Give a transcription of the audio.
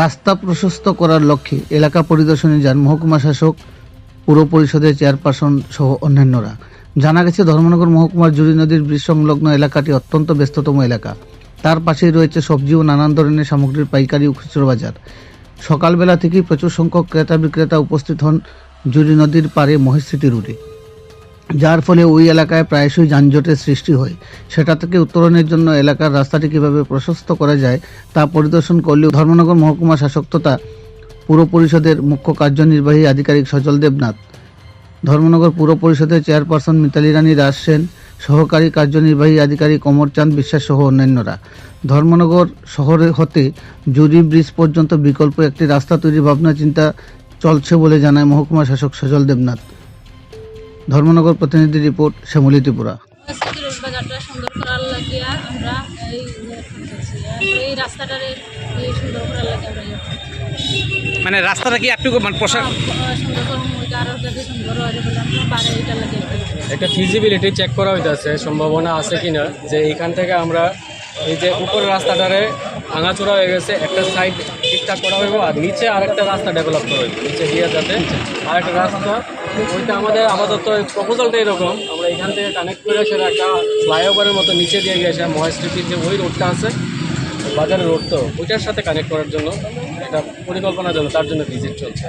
রাস্তা প্রশস্ত করার লক্ষ্যে এলাকা পরিদর্শনে যান মহকুমা শাসক, পুর পরিষদের চেয়ারপারসন সহ অন্যান্যরা। জানা গেছে, ধর্মনগর মহকুমার জুড়ি নদীর ব্রিজ সংলগ্ন এলাকাটি অত্যন্ত ব্যস্ততম এলাকা। তার পাশেই রয়েছে সবজি ও নানান ধরনের সামগ্রীর পাইকারি ও খুচরো বাজার। সকালবেলা থেকেই প্রচুর সংখ্যক ক্রেতা বিক্রেতা উপস্থিত হন জুড়ি নদীর পাড়ে মহেশিটি রুটে যার ফলে ওই এলাকায় প্রায়শই যানজটের সৃষ্টি হয়। সেটা থেকে উত্তরণের জন্য এলাকার রাস্তাটি কীভাবে প্রশস্ত করা যায়, তা পরিদর্শন করলেও ধর্মনগর মহকুমা শাসক তথা পুর পরিষদের মুখ্য কার্যনির্বাহী আধিকারিক সজল দেবনাথ, ধর্মনগর পুর পরিষদের চেয়ারপারসন মিতালি রানী দাস সেন, সহকারী কার্যনির্বাহী আধিকারিক অমরচাঁদ বিশ্বাস সহ অন্যান্যরা। ধর্মনগর শহরে হতে জুরি ব্রিজ পর্যন্ত বিকল্প একটি রাস্তা তৈরির ভাবনা চিন্তা চলছে বলে জানায় মহকুমা শাসক সজল দেবনাথ। ধর্মনগর প্রতিনিধি রিপোর্ট শ্যামলী ত্রিপুরা বাজারটা সুন্দর করার লাগিয়া আমরা এই ইয়ে করতেছি। আর এই রাস্তাটারে সুন্দর করার লাগে আমরা ইয়ে মানে রাস্তাটা কি আপনি মানে হয়। একটা ফিজিবিলিটি চেক করা হইতেছে সম্ভাবনা আছে কিনা যে এখান থেকে আমরা এই যে উপরের রাস্তাটারে ভাঙাচোরা হয়ে গেছে একটা সাইড ঠিকঠাক করা হইব আর নিচে আরেকটা রাস্তা ডেভেলপ করা হইব নিচে দিয়ে যাতে আরেকটা রাস্তা ওইটা আমাদের আপাতত প্রপোজালটা এরকম। আমরা এখান থেকে কানেক্ট করে সেটা একটা ফ্লাইওভারের মতো নিচে দিয়ে গেছে মহেশ স্ট্রিটের যে ওই রোডটা আছে, বাজারের রোড তো, ওইটার সাথে কানেক্ট করার জন্য একটা পরিকল্পনার জন্য তার জন্য ভিজিট চলছে